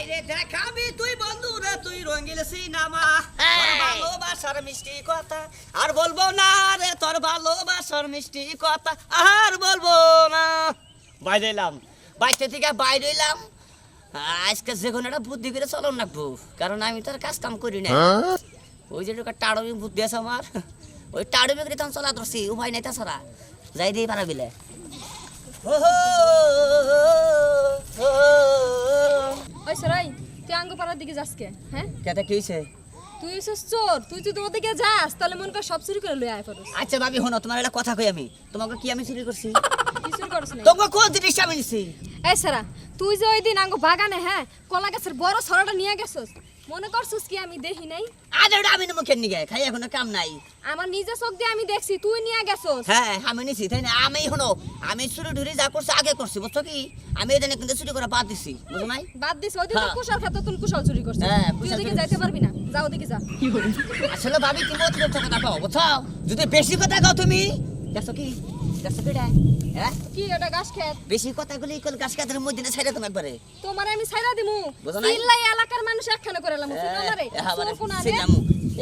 বাইরে দেখাবি তুই বন্ধু রে তুই রঙিল সিনেমা। ভালোবাসার মিষ্টি কথা আর বলব না রে তোর ভালোবাসার মিষ্টি কথা আর বলব না। বাইরে এলাম বাইরে থেকে বাইরে এলাম আজকে যে কোনো একটা বুদ্ধি করে চলন রাখব কারণ আমি তোর কাজ কাম করি না। ওই যে একটা টাড়মি বুদ্ধি আছে আমার ওই টাড়মি করে তখন চলা ধরছি উপায় নাই তাছাড়া যাই দিয়ে পারা বিলে ও হো, ও হো। ওই সরাই তুই আঙ্গ পাড়ার দিকে যাস কে? হ্যাঁ? কেটা কি তুই হইছিস চোর তুই যদি ওদিকে যাস তাহলে মন কর সব চুরি করে লই আয় পারস আচ্ছা ভাবি শোনো তোমার একটা কথা কই আমি? তোমাকে কি আমি চুরি করছি? কি চুরি করছ না? তোমাকে কোন জিনিস আমি নিছি এই সারা তুই যে ওই দিন আঙ্গ বাগানে হ্যাঁ কলা গাছের বড় সরাটা নিয়ে গেছস মনে করছিস কি আমি দেখি নাই? আজ ওটা আমি মুখের নিগে খাই এখনও কাম নাই। আমার নিজে চোখ দিয়ে আমি দেখছি তুই নিয়ে গেছস। হ্যাঁ আমি নিছি তাই না? আমি শোনো আমি চুরি ধরে যা করছি আগে করছি বুঝছ কি? আমি এখানে কিন্তু চুরি করা বাদ দিছি বুঝো নাই? বাদ দিস ওই তো হ্যাঁ। কুশাল খাত তুই কুশাল চুরি করছিস। হ্যাঁ, তুই কুশাল ওদিকে যাইতে পারবি না যা ওদিকে যা। আসলে ভাবি তুমি অতিরিক্ত কথা কও বুঝছ? যদি বেশি কথা কও তুমি দেখছ কি? দেখছ কি এটা? হ্যাঁ কি এটা গাছ খেত বেশি কথা গুলি কল গাছ কাদের মধ্যে না একবারে তোমার আমি ছাইরা দিমু। বুঝো নাই? চিল্লাই এলাকার মানুষ একখানে করে আমারে? কোনা।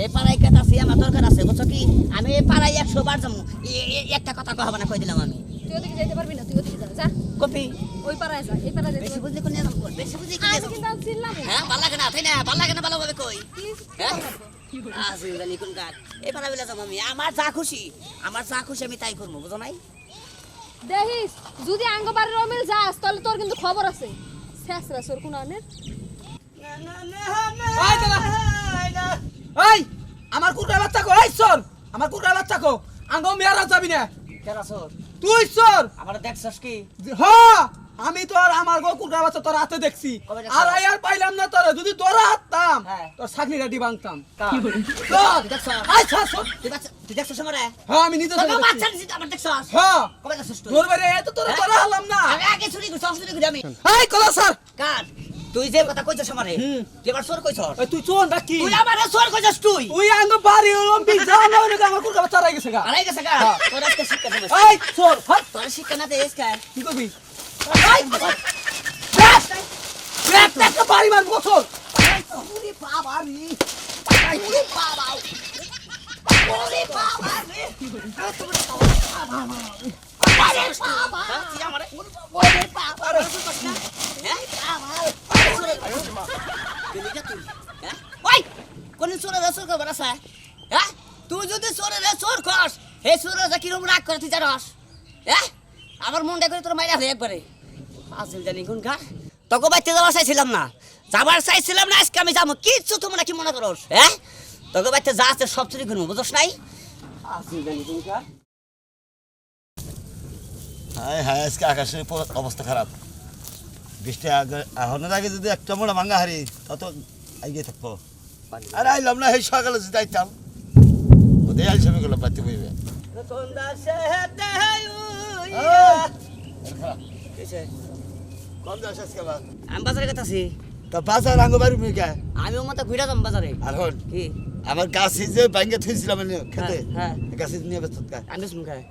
এই পাড়ায় আছে আমার দরকার আছে বুঝছ কি? আমি এই পাড়ায় একশো বার যাব। এ- এ- একটা কথা কহবা না কই দিলাম আমি? তুই ওদিকে যাইতে পারবি না তুই ওদিকে যা যা। কপি? ওই পাড়ায় যা এই পাড়ায় যাইতে বেশি বুঝলি কোন নিলাম কর বেশি বুঝলি কোন আমি চিল্লাম। হ্যাঁ ভালো লাগে না তাই না? ভালো লাগে না ভালোভাবে কই? হ্যাঁ? কোন এই পাড়া বেলা আমি আমার যা খুশি আমার যা খুশি আমি তাই করব বুঝো নাই? দেখিস যদি আঙ্গবাড়ির অমিল যাস তাহলে তোর কিন্তু খবর আছে। শেষরা সোর কোন আনের? ওই আমার কুকুরের বাচ্চা কো এই সর আমার কুকুরের বাচ্চা কো আঙ্গ মেয়ারা যাবি না। কেরা সর তুই সর আমার দেখছস কি? হ আমি তোর আমার গো কুকুরের বাচ্চা তোর হাতে দেখছি? আর আর পাইলাম না তোর যদি তোরা হাততাম হ্যাঁ। তোর চাকরি গাড়ি ভাঙতাম? হ্যাঁ আমি নিজে তোর হ্যাঁ কবে দেখছস তুই? তোর বাইরে এত তোরা হ্যাঁ? তোরা না আমি আগে চুরি করছি, অসুবিধা করি আমি। এই কলা স্যার কার? তুই যে কথা কইছস আমারে, তুই চোর কইছস। তুই চোর নাকি তুই আমারে চোর কইছস তুই। তুই আঙ্গ বাড়ি অলিম্পিক যাও না ওই আমার কুকুরের বাচ্চা রাই গেছে গা আড়াই গেছে গা? তোর আজকে শিক্ষা দেবো। এই চোর হাত তোর শিক্ষা না দিস কে? কি করবি বাড়ি চোর ওরে বাবা রে। বাবা। তুই ওরে বাবা রে? চোরে- চোর যদি চোর খস হে চোরের কিরম রাগ করে তুই জানস হ্যাঁ আমার মনটা করে তোর মাইরা হয়ে একবারে আসল জানি কোন কার তোকে বাইতে যাওয়ার চাইছিলাম না। যাবার চাইছিলাম না আজকে আমি যাব। কিচ্ছু তোমরা কি মনে করস হ্যাঁ? তোকে বাইতে যা আছে সব চুরি করব বুঝস নাই? আসল জানি কোন কার হায় হায় আজকে আকাশের অবস্থা খারাপ। বৃষ্টি আগে এখনের আগে যদি একটা মোড়া ভাঙ্গা হারি তত এগিয়ে থাকব। আর আইলাম না এই সকালে যদি আইতাম। ওদের আইল ছবি গুলো পাতি বইবে কম আমি বাজারে গেতাছি তা বাজার আঙ্গ বাড়ি মুখে আমি মতো ঘুরে যাম বাজারে আর কি আমার গাছে যে ব্যাঙ্গে থুইছিলাম খেতে হ্যাঁ, গাছে নিয়ে ব্যস্ত আমি খাই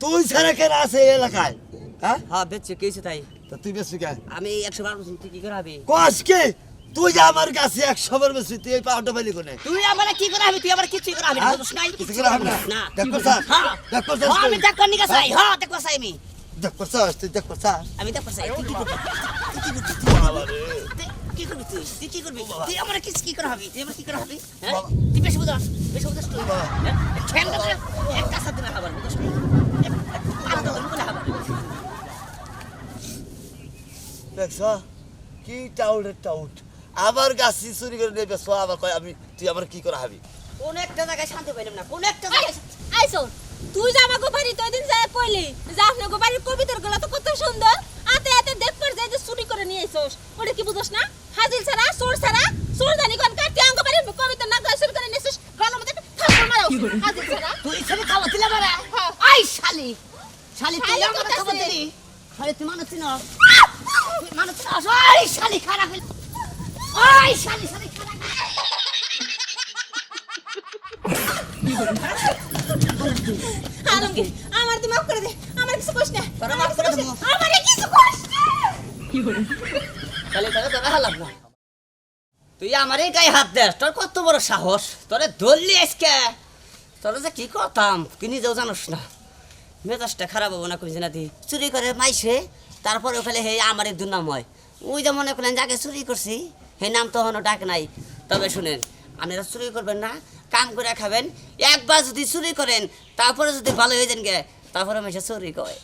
তুই ছাড়া কেন আছে এই এলাকায় হ্যাঁ হ্যাঁ বেচছে কি তাই তা তুই বেশি কে আমি একশো বার তুই কি করে কস কে তুই যে আমার কাছে একশো বার বেশি তুই এই পাউটা পাইলি কোনে? তুই আমার কি করে হবি তুই আমার কিছু করে হবি হ্যাঁ? নাই কিছু করে হবি না? না। দেখ করছাস? হ্যাঁ। দেখ করছাস হ্যাঁ, আমি? দেখ করনি চাই হ্যাঁ দেখ চাই আমি। দেখ করছাস তুই দেখ করছাস আমি দেখ চাই তুই কি করবি? তুই কি করবি? কি করবি তুই? তুই কি করবি? তুই আমার কি কি করে হবি তুই আমার কি করে হবি হ্যাঁ? তুই বেশি বুঝাস বেশি বুঝাস তুই। হ্যাঁ? ঠেঙ্গা করে একটা সাথে না খাবার বুঝস আলাদা করে বলে খাবার দেখছ? কি টাউট টাউট? আবার গাছি চুরি করে নেবে সো আবার কয় আমি তুই আমার কি করে হাবি? কোন একটা জায়গায় শান্তি পাইলাম না কোন একটা জায়গায় আইসো তুই যে আমাকে বাড়ি তো দিন যায় কইলি যে আপনাকে বাড়ির কবিতারগুলো তো কত সুন্দর আতে আতে দেখ পর যাই যে চুরি করে নিয়ে আইছস ওটা কি বুঝছ না? হাজিল ছাড়া চোর ছাড়া চোর জানি কোন কাটি আমাকে বাড়ির কবিতার নাম গায় চুরি করে নিয়ে আইছস গলার মধ্যে থাপ্পড় মারাও হাজিল ছাড়া। তুই ছবি খাওয়া দিলাম রে হ্যাঁ। আই শালি। শালি তুই আমার? খাবার দিলি? শালি তুই মানুষ চিনস তুই মানুষ চিনস আই শালি খারাপ আই শালি শালি আলমগীর আমার তুই মাফ করে দে আমার কিছু কইস না তোরা মাফ করে দেবো। আমার কিছু কইস না। শালি তোরা তোরা হালাম না। তুই আমারই গায়ে হাত দেস তোর কত বড় সাহস? তোরে ধরলি আজকে। তোর যে কি করতাম তুই নিজেও জানোস না। মেজাজটা খারাপ হব না কইছি না তুই চুরি করে মাইছে তারপরে ওখানে হে আমার এক দুর্নাম হয়। ওই যে মনে করলেন যাকে চুরি করছি হে নাম তো হনো ডাক নাই। তবে শুনেন, আপনারা চুরি করবেন না, কাম করে খাবেন। একবার যদি চুরি করেন, তারপরে যদি ভালো হয়ে যান গে, তারপরে মেশে চুরি কয়